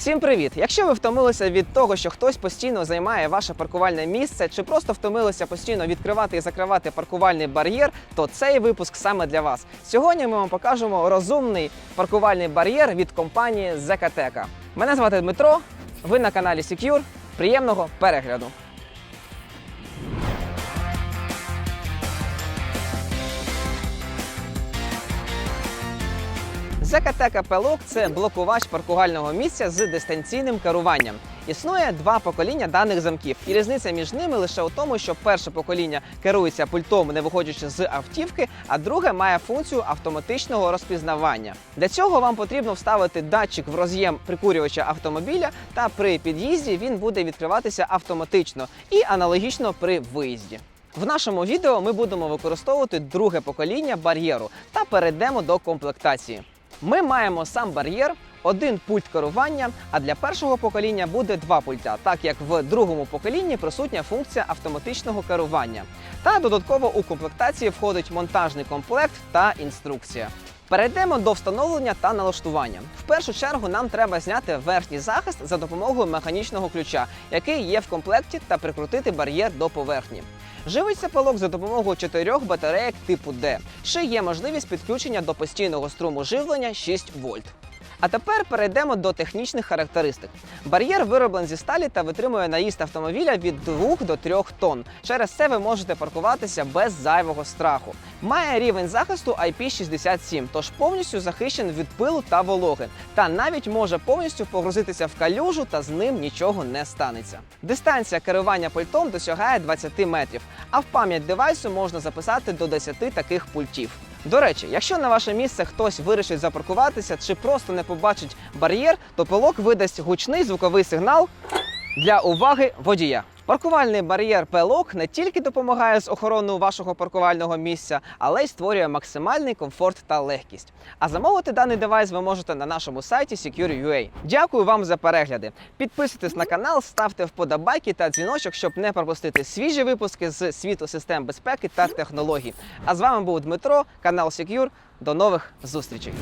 Всім привіт! Якщо ви втомилися від того, що хтось постійно займає ваше паркувальне місце, чи просто втомилися постійно відкривати і закривати паркувальний бар'єр, то цей випуск саме для вас. Сьогодні ми вам покажемо розумний паркувальний бар'єр від компанії Зекатека. Мене звати Дмитро. Ви на каналі Secure. Приємного перегляду! ЗКТ Пелок це блокувач паркувального місця з дистанційним керуванням. Існує два покоління даних замків, і різниця між ними лише у тому, що перше покоління керується пультом, не виходячи з автівки, а друге має функцію автоматичного розпізнавання. Для цього вам потрібно вставити датчик в роз'єм прикурювача автомобіля, та при під'їзді він буде відкриватися автоматично і аналогічно при виїзді. В нашому відео ми будемо використовувати друге покоління бар'єру та перейдемо до комплектації. Ми маємо сам бар'єр, один пульт керування, а для першого покоління буде два пульта, так як в другому поколінні присутня функція автоматичного керування. Та додатково у комплектації входить монтажний комплект та інструкція. Перейдемо до встановлення та налаштування. В першу чергу нам треба зняти верхній захист за допомогою механічного ключа, який є в комплекті, та прикрутити бар'єр до поверхні. Живиться пилок за допомогою чотирьох батареїк типу D. Ще є можливість підключення до постійного струму живлення 6 вольт. А тепер перейдемо до технічних характеристик. Бар'єр вироблений зі сталі та витримує наїзд автомобіля від 2 до 3 тонн. Через це ви можете паркуватися без зайвого страху. Має рівень захисту IP67, тож повністю захищений від пилу та вологи. Та навіть може повністю погрузитися в калюжу та з ним нічого не станеться. Дистанція керування пультом досягає 20 метрів, а в пам'ять девайсу можна записати до 10 таких пультів. До речі, якщо на ваше місце хтось вирішить запаркуватися чи просто не побачить бар'єр, то пилок видасть гучний звуковий сигнал для уваги водія. Паркувальний бар'єр Пелок не тільки допомагає з охороною вашого паркувального місця, але й створює максимальний комфорт та легкість. А замовити даний девайс ви можете на нашому сайті Secure.ua. Дякую вам за перегляди. Підписуйтесь на канал, ставте вподобайки та дзвіночок, щоб не пропустити свіжі випуски з світу систем безпеки та технологій. А з вами був Дмитро, канал Secure. До нових зустрічей.